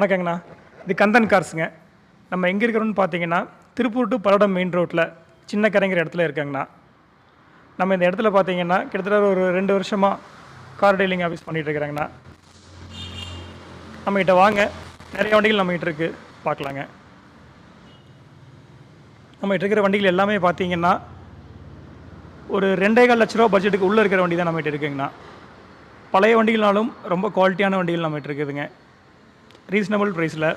வணக்கங்கண்ணா. இது கந்தன் கார்ஸுங்க. நம்ம எங்கே இருக்கிறோம்னு பார்த்தீங்கன்னா திருப்பூர் டு பல்லடம் மெயின் ரோட்டில் சின்ன கரைங்கிற இடத்துல இருக்கேங்கண்ணா. நம்ம இந்த இடத்துல பார்த்தீங்கன்னா கிட்டத்தட்ட ஒரு ரெண்டு வருஷமாக கார் டீலிங் ஆஃபீஸ் பண்ணிகிட்டு இருக்கிறேங்கண்ணா. நம்மக்கிட்ட வாங்க. நிறைய வண்டிகள் நம்மகிட்ட இருக்குது பார்க்கலாங்க நம்மகிட்ட இருக்கிற வண்டிகள் எல்லாமே பார்த்தீங்கன்னா ஒரு ரெண்டே கால் லட்ச ரூபா பட்ஜெட்டுக்கு உள்ளே இருக்கிற வண்டி தான் நம்மகிட்ட இருக்குங்கண்ணா. பழைய வண்டிகள்னாலும் ரொம்ப குவாலிட்டியான வண்டிகள் நம்மகிட்ட இருக்குதுங்க. ரீசனபிள் ப்ரைஸில்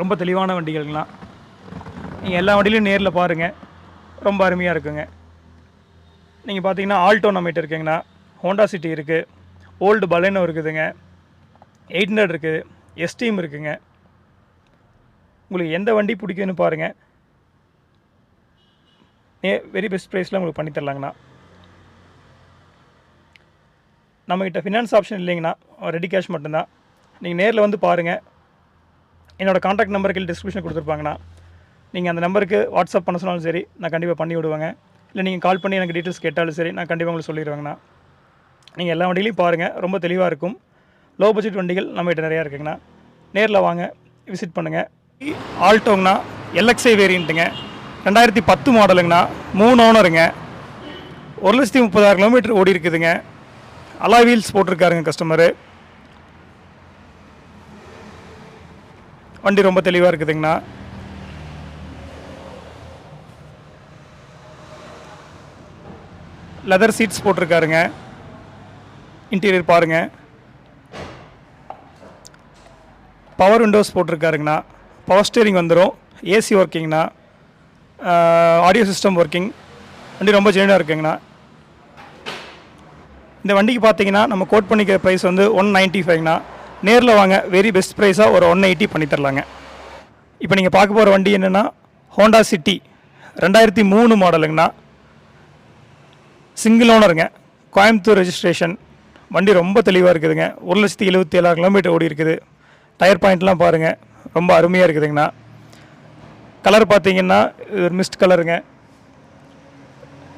ரொம்ப தெளிவான வண்டிகள்லாம். நீங்கள் எல்லா வண்டியிலையும் நேரில் பாருங்கள் ரொம்ப அருமையாக இருக்குங்க. நீங்கள் பார்த்தீங்கன்னா ஆல்டோ நம்மகிட்ட இருக்குங்கண்ணா. ஹோண்டா சிட்டி இருக்குது ஓல்டு பலேனோ இருக்குதுங்க. எயிட் ஹண்ட்ரட் இருக்குது எஸ்டீம் இருக்குதுங்க உங்களுக்கு எந்த வண்டி பிடிக்குதுன்னு பாருங்கள் நே வெரி பெஸ்ட் ப்ரைஸில் உங்களுக்கு பண்ணி தரலாங்கண்ணா. நம்மக்கிட்ட ஃபினான்ஸ் ஆப்ஷன் இல்லைங்கண்ணா. ரெடி கேஷ் மட்டும்தான். நீங்கள் நேரில் வந்து பாருங்கள் என்னோடய காண்டாக்ட் நம்பருக்கு டிஸ்கிரிப்ஷன் கொடுத்துருப்பாங்கண்ணா. நீங்கள் அந்த நம்பருக்கு வாட்ஸ்அப் பண்ண சொன்னாலும் சரி நான் கண்டிப்பாக பண்ணி விடுவேங்க. இல்லை நீங்கள் கால் பண்ணி எனக்கு டீட்டெயில்ஸ் கேட்டாலும் சரி நான் கண்டிப்பாக உங்களுக்கு சொல்லிடுவேங்கண்ணா. நீங்கள் எல்லா வண்டிகளையும் பாருங்கள் ரொம்ப தெளிவாக இருக்கும். லோ பட்ஜெட் வண்டிகள் நம்மகிட்ட நிறையா இருக்குங்கண்ணா. நேரில் வாங்க விசிட் பண்ணுங்கள் ஆல்டோங்கண்ணா எல்எக்ஸ்ஐ வேரியண்ட்டுங்க ரெண்டாயிரத்தி பத்து மாடலுங்கண்ணா மூணு ஓனருங்க ஒரு லட்சத்தி முப்பதாயிரம் கிலோமீட்டர் ஓடி இருக்குதுங்க. அலா வீல்ஸ் போட்டிருக்காருங்க கஸ்டமரு வண்டி ரொம்ப தெளிவாக இருக்குதுங்கண்ணா. லெதர் சீட்ஸ் போட்டிருக்காருங்க. இன்டீரியர் பாருங்கள் பவர் விண்டோஸ் போட்டிருக்காருங்கண்ணா. பவர் ஸ்டேரிங் வந்துடும் ஏசி ஒர்க்கிங்ண்ணா ஆடியோ சிஸ்டம் ஒர்க்கிங் வண்டி ரொம்ப ஜெனியூனாக இருக்குங்கண்ணா. இந்த வண்டிக்கு பார்த்தீங்கன்னா நம்ம கோட் பண்ணிக்கிற ப்ரைஸ் வந்து ஒன் நைன்ட்டி ஃபைவ்ண்ணா நேரில் வாங்க. வெரி பெஸ்ட் ப்ரைஸாக ஒரு ஒன் எயிட்டி பண்ணி தரலாங்க. இப்போ நீங்கள் பார்க்க போகிற வண்டி என்னென்னா ஹோண்டா சிட்டி ரெண்டாயிரத்தி மூணு மாடலுங்கண்ணா. சிங்கிள் ஓனருங்க கோயம்புத்தூர் ரெஜிஸ்ட்ரேஷன் வண்டி ரொம்ப தெளிவாக இருக்குதுங்க. ஒரு லட்சத்தி எழுபத்தி ஏழாயிரம் கிலோமீட்டர் ஓடி இருக்குது. டயர் பாயிண்ட்லாம் பாருங்கள் ரொம்ப அருமையாக இருக்குதுங்கண்ணா. கலர் பார்த்தீங்கன்னா இது ஒரு மிஸ்ட் கலருங்க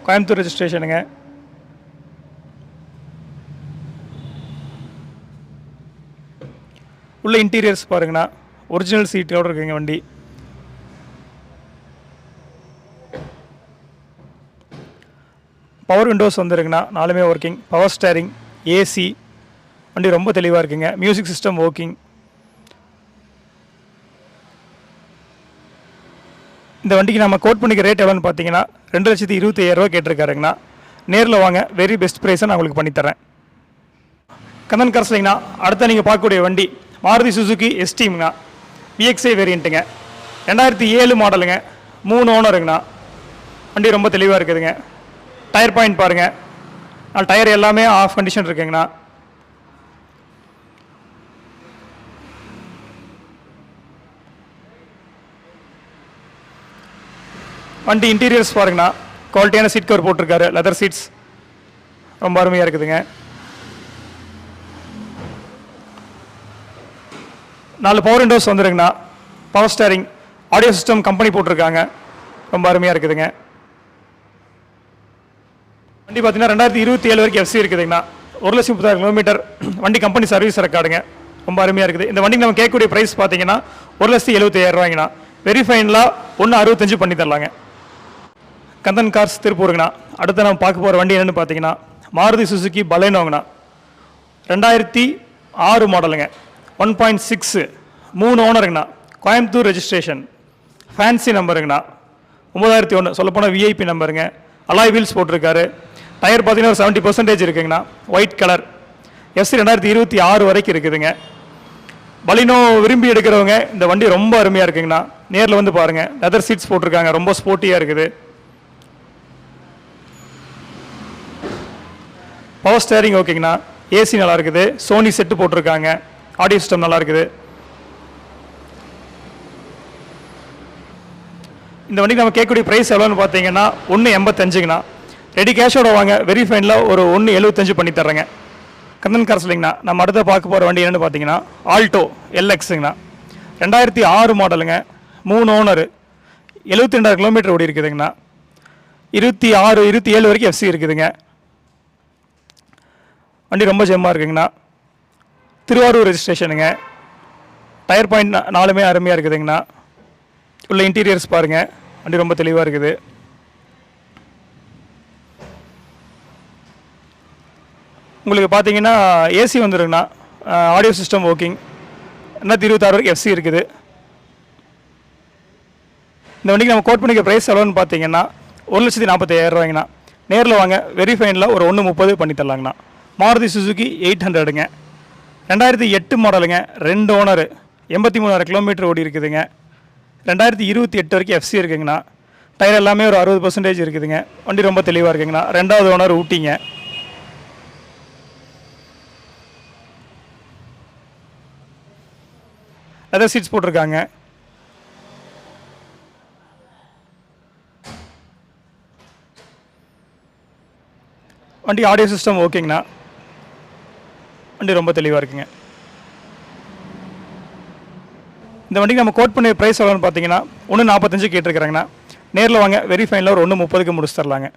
கோயம்புத்தூர் ரெஜிஸ்ட்ரேஷனுங்க உள்ள இன்டீரியர்ஸ் பாருங்கண்ணா. ஒரிஜினல் சீட்டோட இருக்குங்க வண்டி. பவர் விண்டோஸ் வந்துருங்கண்ணா நாலுமே ஒர்க்கிங் பவர் ஸ்டேரிங் ஏசி வண்டி ரொம்ப தெளிவாக இருக்குங்க. மியூசிக் சிஸ்டம் ஒர்க்கிங் இந்த வண்டிக்கு நம்ம கோட் பண்ணிக்க ரேட் எவ்வளோன்னு பார்த்தீங்கன்னா ரெண்டு லட்சத்தி இருபத்தி ஐயாயிரரூவா கேட்டிருக்காருங்கண்ணா. நேரில் வாங்க வெரி பெஸ்ட் ப்ரைஸை நான் உங்களுக்கு பண்ணித்தரேன். கந்தன் கரசலிங்கண்ணா அடுத்த நீங்கள் பார்க்கக்கூடிய வண்டி மாருதி சுசுகி எஸ்டீம்ங்கண்ணா விஎக்ஸ்ஐ வேரியண்ட்டுங்க ரெண்டாயிரத்தி ஏழு மாடலுங்க மூணு ஓனருங்கண்ணா வண்டி ரொம்ப தெளிவாக இருக்குதுங்க. டயர் பாயிண்ட் பாருங்கள் நாலு டயர் எல்லாமே ஆஃப் கண்டிஷன் இருக்குங்கண்ணா. வண்டி இன்டீரியர்ஸ் பாருங்கண்ணா. குவாலிட்டியான சீட் கவர் போட்டிருக்காரு. லெதர் சீட்ஸ் ரொம்ப அருமையாக இருக்குதுங்க. நாலு power windows வந்துருங்கண்ணா power steering audio system company போட்டிருக்காங்க. ரொம்ப அருமையாக இருக்குதுங்க. வண்டி பார்த்தீங்கன்னா ரெண்டாயிரத்தி இருபத்தி ஏழு வரைக்கும் எஃப்சி இருக்குதுங்கண்ணா. ஒரு லட்சம் முப்பதாயிரம் கிலோமீட்டர் வண்டி கம்பெனி சர்வீஸ் ரெக்கார்டுங்க ரொம்ப அருமையாக இருக்குது. இந்த வண்டிக்கு நம்ம கேட்கக்கூடிய ப்ரைஸ் பார்த்தீங்கன்னா ஒரு லட்சத்தி எழுபத்தி ரூபாய்ங்கண்ணா. வெரி ஃபைனலாக ஒன்று அறுபத்தஞ்சு பண்ணி தரலாங்க. கந்தன் கார்ஸ் திருப்பூருங்கண்ணா. அடுத்து நம்ம பார்க்க போகிற வண்டி என்னென்னு பார்த்தீங்கன்னா மாருதி சுசுகி பலேனோங்கண்ணா ரெண்டாயிரத்தி ஆறு மாடலுங்க ஒன் பாயிண்ட் சிக்ஸு மூணு ஓனருங்கண்ணா. கோயம்புத்தூர் ரெஜிஸ்ட்ரேஷன் ஃபேன்சி நம்பருங்கண்ணா ஒம்பதாயிரத்தி ஒன்று சொல்லப்போனால் விஐபி நம்பருங்க அலாய் வீல்ஸ் போட்டிருக்காரு. டயர் பார்த்தீங்கன்னா ஒரு செவன்ட்டி பர்சன்டேஜ் இருக்குங்கண்ணா. ஒயிட் கலர் எஸ் ரெண்டாயிரத்தி இருபத்தி ஆறு வரைக்கும் இருக்குதுங்க. பலினோ விரும்பி எடுக்கிறவங்க இந்த வண்டி ரொம்ப அருமையாக இருக்குங்கண்ணா. நேரில் வந்து பாருங்கள் லெதர் சீட்ஸ் போட்டிருக்காங்க. ரொம்ப ஸ்போர்ட்டியாக இருக்குது. பவர் ஸ்டேரிங் ஓகேங்கண்ணா ஏசி நல்லா இருக்குது. சோனி செட்டு போட்டிருக்காங்க. ஆடியோ சிஸ்டம் நல்லா இருக்குது இந்த வண்டிக்கு நம்ம கேட்கக்கூடிய ப்ரைஸ் எவ்வளோன்னு பார்த்தீங்கன்னா ஒன்று எண்பத்தஞ்சுங்கண்ணா. ரெடி கேஷோட வாங்க வெரி ஃபைனில் ஒரு ஒன்று எழுபத்தஞ்சு பண்ணி தர்றேங்க. கந்தன் கார்ஸ்லிங்கண்ணா நம்ம அடுத்த பார்க்க போகிற வண்டி என்னென்னு பார்த்தீங்கன்னா ஆல்டோ எல்எக்ஸுங்கண்ணா ரெண்டாயிரத்தி ஆறு மாடலுங்க மூணு ஓனரு எழுபத்தி ரெண்டாயிரம் கிலோமீட்டர் ஓடி இருக்குதுங்கண்ணா. இருபத்தி ஆறு இருபத்தி ஏழு வரைக்கும் எஃப்சி இருக்குதுங்க. வண்டி ரொம்ப ஜெம்மாக இருக்குங்கண்ணா. திருவாரூர் ரெஜிஸ்ட்ரேஷனுங்க டயர் பாயிண்ட் நாலுமே அருமையாக இருக்குதுங்கண்ணா. உள்ள இன்டீரியர்ஸ் பாருங்கள் வண்டி ரொம்ப தெளிவாக இருக்குது. உங்களுக்கு பார்த்தீங்கன்னா ஏசி வந்துருங்கண்ணா. ஆடியோ சிஸ்டம் ஓக்கிங் ரெண்டாயிரத்தி இருபத்தாறு வரைக்கும் எஃப்சி இருக்குது. இந்த வண்டிக்கு நம்ம கோட் பண்ணிக்க ப்ரைஸ் எவ்வளோன்னு பார்த்தீங்கன்னா ஒரு லட்சத்தி நாற்பத்தாயிரம் ரூபாய்ங்கண்ணா. நேரில் வாங்க வெரிஃபைனில் ஒரு ஒன்று முப்பது பண்ணி தரலாங்கண்ணா மாருதி சுசுகி எயிட் ஹண்ட்ரடுங்க ரெண்டாயிரத்தி எட்டு மாடலுங்க ரெண்டு ஓனரு எண்பத்தி மூணாயிரம் கிலோமீட்டர் ஓடி இருக்குதுங்க. ரெண்டாயிரத்தி இருபத்தி எட்டு வரைக்கும் எஃப்சி இருக்குங்கண்ணா. டயர் எல்லாமே ஒரு அறுபது பர்சன்டேஜ் இருக்குதுங்க. வண்டி ரொம்ப தெளிவாக இருக்குங்கண்ணா. ரெண்டாவது ஓனர் ஊட்டிங்க. லெதர் சீட்ஸ் போட்டிருக்காங்க. வண்டி ஆடியோ சிஸ்டம் ஓகேங்கண்ணா வண்டி ரொம்ப தெளிவாக இருக்குங்க. இந்த வண்டிக்கு நம்ம கோட் பண்ணி ப்ரைஸ் எவ்வளோன்னு பார்த்தீங்கன்னா ஒன்று நாற்பத்தஞ்சு கேட்டிருக்கிறாங்கண்ணா. நேரில் வாங்க வெரி ஃபைனில் ஒரு ஒன்று முப்பதுக்கு முடிச்சு தரலாங்க.